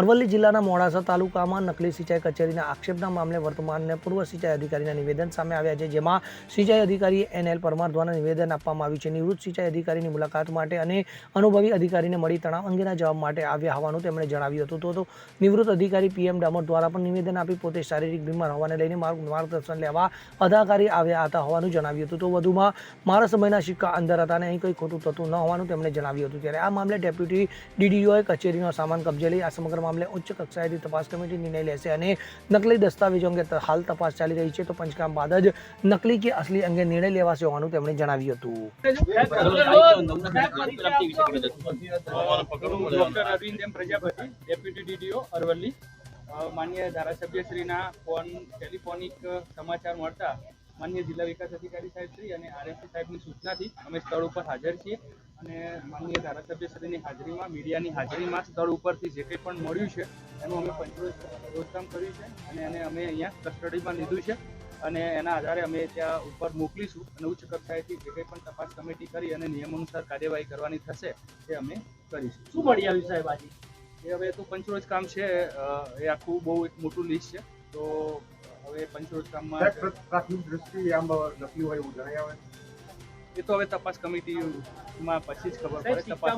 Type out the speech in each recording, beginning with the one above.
અરવલ્લી જિલ્લાના મોડાસા તાલુકામાં નકલી સિંચાઈ કચેરીના આક્ષેપના મામલે વર્તમાન અને પૂર્વ સિંચાઈ અધિકારીના નિવેદન સામે આવ્યા છે, જેમાં સિંચાઈ અધિકારી એન એલ પરમાર દ્વારા નિવેદન આપવામાં આવ્યું છે. નિવૃત્ત સિંચાઈ અધિકારીની મુલાકાત માટે અને અનુભવી અધિકારીને મળી તણાવ અંગેના જવાબ માટે આવ્યા હોવાનું તેમણે જણાવ્યું હતું. તો નિવૃત્ત અધિકારી પીએમ ડામોર દ્વારા પણ નિવેદન આપી પોતે શારીરિક બીમાર હોવાને લઈને માર્ગ માર્ગદર્શન લેવા અધિકારી આવ્યા હતા હોવાનું જણાવ્યું હતું. તો વધુમાં મારા સમયના સિક્કા અંદર હતા અને અહીં કંઈ ખોટું થતું ન હોવાનું તેમણે જણાવ્યું હતું. ત્યારે આ મામલે ડેપ્યુટી ડીડીઓએ કચેરીનો સામાન કબજે લઈ આ સમગ્ર મામલે ઉચ્ચ કક્ષાએથી તપાસ કમિટી નિર્ણય લેશે અને નકલી દસ્તાવેજો અંગે હાલ તપાસ ચાલી રહી છે. તો પંચકામ બાદ જ નકલી કે અસલી અંગે નિર્ણય લેવાશે હોવાનું તેમણે જણાવ્યું હતું. માન્ય ધારાસભ્યશ્રીના ફોન ટેલિફોનિક સમાચાર મળતા માન્ય જિલ્લા વિકાસ અધિકારી સાહેબ શ્રી અને આરએમસી સાહેબની સૂચનાથી અમે સ્થળ ઉપર હાજર છીએ અને માન્ય ધારાસભ્યશ્રીની હાજરીમાં મીડિયાની હાજરીમાં સ્થળ ઉપરથી જે કંઈ પણ મળ્યું છે એનું અમે પંચરોજ રોજકામ કર્યું છે અને એને અમે અહીંયા કસ્ટડીમાં લીધું છે અને એના આધારે અમે ત્યાં ઉપર મોકલીશું અને ઉચ્ચ કક્ષાએથી જે કંઈ પણ તપાસ કમિટી કરી અને નિયમ અનુસાર કાર્યવાહી કરવાની થશે તે અમે કરીશું. શું મળી આવ્યું સાહેબ આજે? એ હવે તો પંચરોજ કામ છે એ આખું બહુ એક મોટું લિસ્ટ છે તો હવે કામમાં પ્રાથમિક દ્રષ્ટિએ આમ લખ્યું હોય એવું જણાય આવે? એ તો હવે તપાસ કમિટીમાં પછી જ ખબર પડે તપાસ.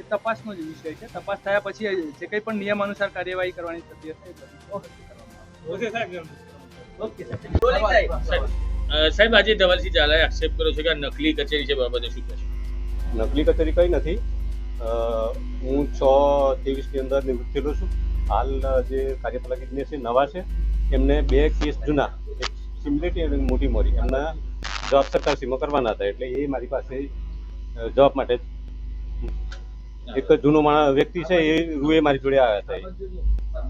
એ તપાસનો જ વિષય છે. તપાસ થયા પછી જે કંઈ પણ નિયમ અનુસાર કાર્યવાહી કરવાની થતી હશે ઓકે સાહેબ ઓકે સાહેબ. સાહેબ. આજે ધવલસિંહ ઝાલાએ આક્ષેપ કર્યો છે કે આ નકલી કચેરી છે બાબતે શું કહેશો નકલી કચેરી કઈ નથી. હું છ ત્રેવીસની અંદર નિવૃત્ત થયેલો છું. હાલ જે કાર્યપાલક ઇજનેર છે નવા છે એમને બે કેસ જૂના, એક સિમ્યુલેટી અને મોટી મોરી. એમના જોબ સરકાર સીમો કરવાના હતા, એટલે એ મારી પાસે જોબ માટે એક જૂનો માણસ, વ્યક્તિ છે, એ રૂએ મારી જોડે આવ્યા હતા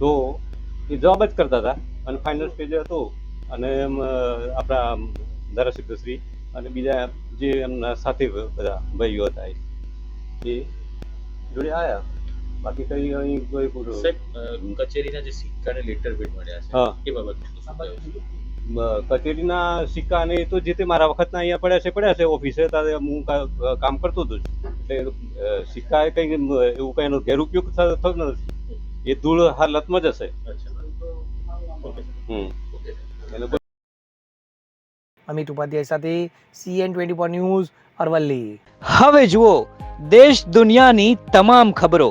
તો એ જોબ જ કરતા હતા, અને ફાઇનલ સ્ટેજ હતો. અને આપણા ધારાસભ્યશ્રી અને બીજા જે એમના સાથે બધા ભાઈઓ હતા એ જોડે આવ્યા. બાકી કઈ અહીં કોઈ પૂરું સાહેબ કચેરીના જે સિક્કા અને લેટર પેડ મળ્યા છે એ બાબતે કચેરીના સિક્કા અને એ તો જે તે મારા વખતના અહીંયા પડ્યા છે પડ્યા છે ઓફિસે ત્યારે હું કામ કરતો હતો. એટલે સિક્કા એ કંઈ એવું કંઈ એનો ગેરઉપયોગ થતો નથી. એ ધૂળ હાલતમાં જ હશે. હમ. અમિત ઉપાધ્યાય સાથે CN twenty four news Aravalli. હવે જુઓ દેશ દુનિયાની તમામ ખબરો.